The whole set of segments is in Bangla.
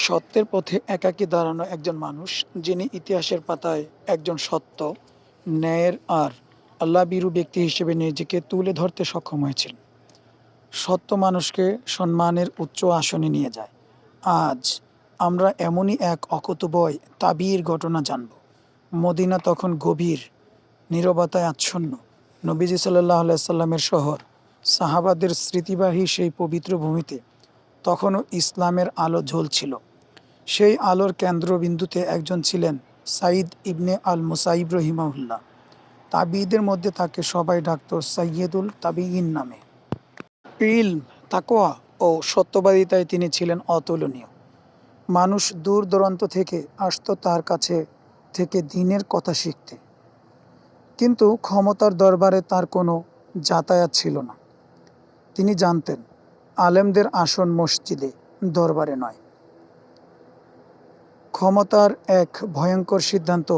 সত্যের পথে একাকী দাঁড়ানো একজন মানুষ, যিনি ইতিহাসের পাতায় একজন সত্য, ন্যায়ের আর আল্লাহবিরু ব্যক্তি হিসেবে নিজেকে তুলে ধরতে সক্ষম হয়েছিল সত্য মানুষকে সম্মানের উচ্চ আসনে নিয়ে যায়। আজ আমরা এমনই এক অকুতবয় তাবির ঘটনা জানব। মদিনা তখন গভীর, নীরবতায় আচ্ছন্ন। নবীজি সাল্লাহ সাল্লামের শহর, সাহাবাদের স্মৃতিবাহী সেই পবিত্র ভূমিতে তখনও ইসলামের আলো ঝলছিল সেই আলোর কেন্দ্রবিন্দুতে একজন ছিলেন সাইদ ইবনে আল মুসাইব রহিমাহুল্লাহ। তাবিদের মধ্যে তাকে সবাই ডাকত সৈয়দুল তাবিইন নামে। ইলম তাকোয়া ও সত্যবাদিতায় তিনি ছিলেন অতুলনীয়। মানুষ দূর দূরান্ত থেকে আসত তার কাছে থেকে দিনের কথা শিখতে। কিন্তু ক্ষমতার দরবারে তার কোনো যাতায়াত ছিল না। তিনি জানতেন, আলেমদের আসন মসজিদে, দরবারে নয়। ক্ষমতার এক ভয়ঙ্কর সিদ্ধান্ত,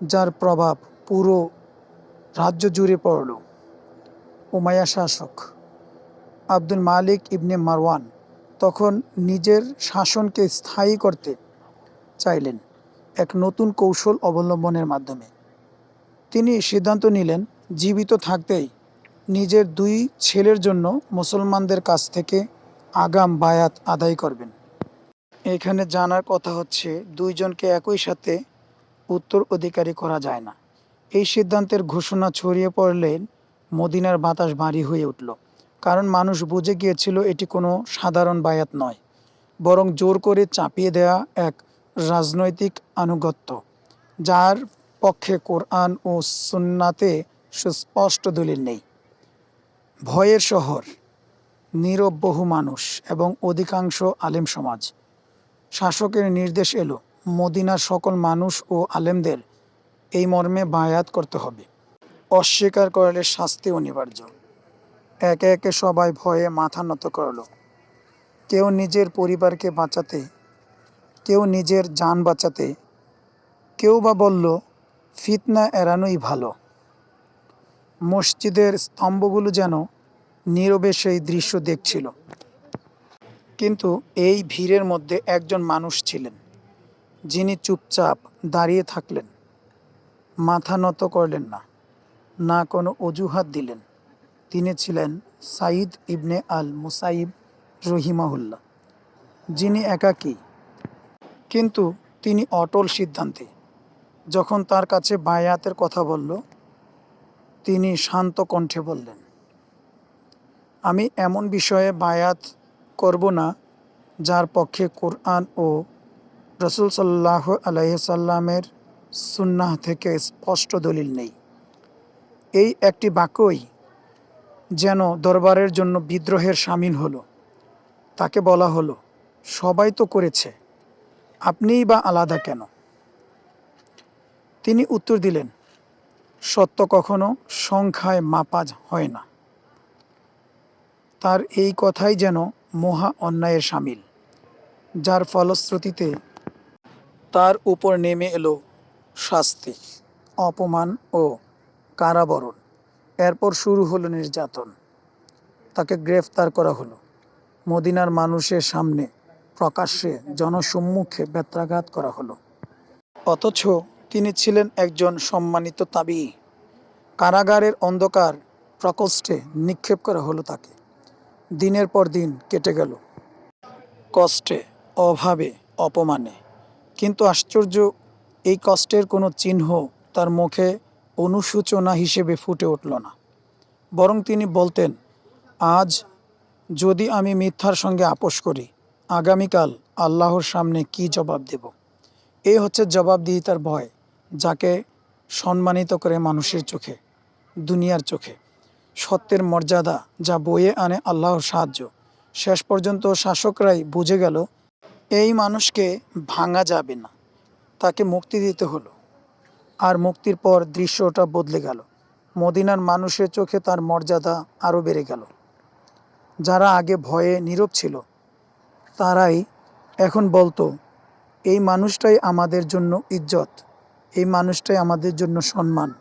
যার প্রভাব পুরো রাজ্য জুড়ে পড়ল। উমায়া শাসক আব্দুল মালিক ইবনে মারওয়ান তখন নিজের শাসনকে স্থায়ী করতে চাইলেন এক নতুন কৌশল অবলম্বনের মাধ্যমে। তিনি সিদ্ধান্ত নিলেন জীবিত থাকতেই নিজের দুই ছেলের জন্য মুসলমানদের কাছ থেকে আগাম বায়াত আদায় করবেন। এখানে জানার কথা হচ্ছে, দুইজনকে একই সাথে উত্তর অধিকারী করা যায় না। এই সিদ্ধান্তের ঘোষণা ছড়িয়ে পড়লে মদিনার বাতাস ভারী হয়ে উঠল। কারণ মানুষ বুঝে গিয়েছিল এটি কোনো সাধারণ বায়াত নয়, বরং জোর করে চাপিয়ে দেয়া এক রাজনৈতিক আনুগত্য, যার পক্ষে কোরআন ও সুন্নাতে সুস্পষ্ট দলিল নেই। ভয়ের শহর, নীরব বহু মানুষ এবং অধিকাংশ আলেম সমাজ শাসকের নির্দেশ এলো, মদিনার সকল মানুষ ও আলেমদের এই মর্মে বায়াত করতে হবে। অস্বীকার করলে শাস্তি অনিবার্য। একে একে সবাই ভয়ে মাথা নত করল। কেউ নিজের পরিবারকে বাঁচাতে, কেউ নিজের যান বাঁচাতে, কেউ বা বলল, ফিতনা এড়ানোই ভালো। মসজিদের স্তম্ভগুলো যেন নীরবে সেই দৃশ্য দেখছিল। কিন্তু এই ভিড়ের মধ্যে একজন মানুষ ছিলেন, যিনি চুপচাপ দাঁড়িয়ে থাকলেন। মাথা নত করলেন না না কোনো অজুহাত দিলেন। তিনি ছিলেন সাইদ ইবনে আল মুসাইব রহিমাহুল্লাহ, যিনি একাকী। কিন্তু তিনি অটল সিদ্ধান্তে, যখন তার কাছে বায়াতের কথা বলল, তিনি শান্ত কণ্ঠে বললেন, আমি এমন বিষয়ে বায়াত করব না, যার পক্ষে কোরআন ও রসুল সাল্লাহ আলাইসাল্লামের সুন্নাহ থেকে স্পষ্ট দলিল নেই। এই একটি বাক্যই যেন দরবারের জন্য বিদ্রোহের সামিল হলো। তাকে বলা হলো, সবাই তো করেছে, আপনিই বা আলাদা কেন? তিনি উত্তর দিলেন, সত্য কখনো সংখ্যায় মাপা হয় না। তার এই কথাই যেন মহা অন্যায়ের সামিল, যার ফলশ্রুতিতে তার উপর নেমে এলো শাস্তি, অপমান ও কারাবরণ। এরপর শুরু হলো নির্যাতন। তাকে গ্রেফতার করা হলো। মদিনার মানুষের সামনে প্রকাশ্যে জনসম্মুখে বেত্রাঘাত করা হলো। অথচ তিনি ছিলেন একজন সম্মানিত তাবি। কারাগারের অন্ধকার প্রকোষ্ঠে নিক্ষেপ করা হলো তাকে। দিনের পর দিন কেটে গেল। কষ্টে, অভাবে, অপমানে। কিন্তু আশ্চর্য, এই কষ্টের কোনো চিহ্ন তার মুখে অনুসূচনা হিসেবে ফুটে উঠল না। বরং তিনি বলতেন, আজ যদি আমি মিথ্যার সঙ্গে আপোষ করি, আগামীকাল আল্লাহর সামনে কি জবাব দেব? এই হচ্ছে জবাবদিহিতার ভয়, যাকে সম্মানিত করে মানুষের চোখে, দুনিয়ার চোখে সত্যের মর্যাদা যা বয়ে আনে আল্লাহর সাহায্য। শেষ পর্যন্ত শাসকরাই বুঝে গেল, এই মানুষকে ভাঙা যাবে না। তাকে মুক্তি দিতে হলো। আর মুক্তির পর দৃশ্যটা বদলে গেল। মদিনার মানুষের চোখে তার মর্যাদা আরও বেড়ে গেল। যারা আগে ভয়ে নীরব ছিল, তারাই এখন বলতো, এই মানুষটাই আমাদের জন্য ইজ্জত। এই মানুষটাই আমাদের জন্য সম্মান,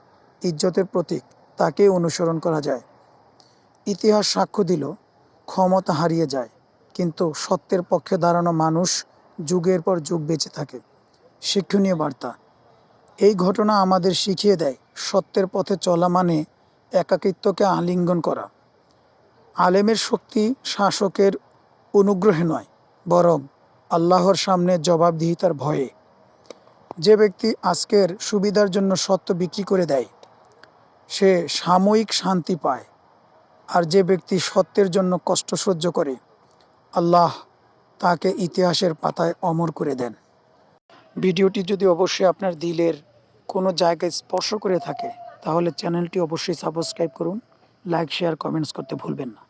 ইজ্জতের প্রতীক। তাকে অনুসরণ করা যায়। ইতিহাস সাক্ষ্য দিল, ক্ষমতা হারিয়ে যায়, কিন্তু সত্যের পক্ষে দাঁড়ানো মানুষ যুগের পর যুগ বেঁচে থাকে। শিক্ষণীয় বার্তা, এই ঘটনা আমাদের শিখিয়ে দেয়, সত্যের পথে চলা মানে একাকিত্বকে আলিঙ্গন করা। আলেমের শক্তি শাসকের অনুগ্রহে নয়, বরং আল্লাহর সামনে জবাবদিহিতার ভয়ে। যে ব্যক্তি আজকের সুবিধার জন্য সত্য বিক্রি করে দেয় সে সাময়িক শান্তি পায় আর যে ব্যক্তি সত্যের জন্য কষ্ট সহ্য করে, আল্লাহ তাকে ইতিহাসের পাতায় অমর করে দেন। ভিডিওটি যদি অবশ্যই আপনার দিলের কোনো জায়গায় স্পর্শ করে থাকে, তাহলে চ্যানেলটি অবশ্যই সাবস্ক্রাইব করুন, লাইক, শেয়ার, কমেন্টস করতে ভুলবেন না।